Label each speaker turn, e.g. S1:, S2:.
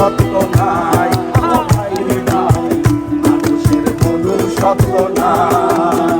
S1: সত্য নাই মানুষের কোনো সত্য নাই।